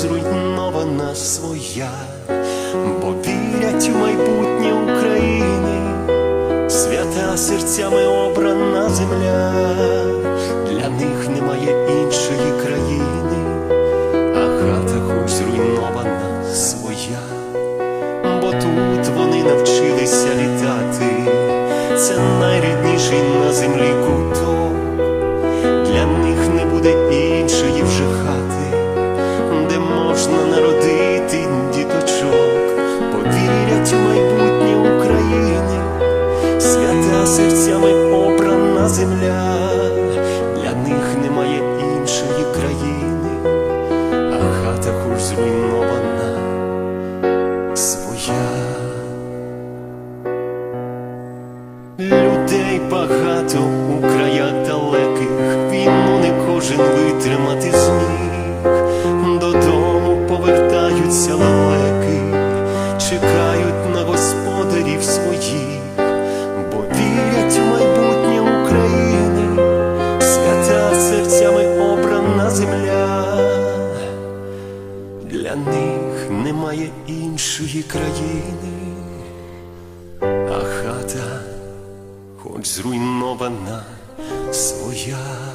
зруйнована своя, бо вірять у майбутнє України, свята серцями обрана земля, для них немає іншої країни, а хата хоч зруйнована своя, бо тут вони навчилися літати, це найрідніший на землі куток. Серцями обрана земля, для них немає іншої країни, а хата хоч зруйнована своя. Людей багато немає іншої країни а хата хоч зруйнована своя.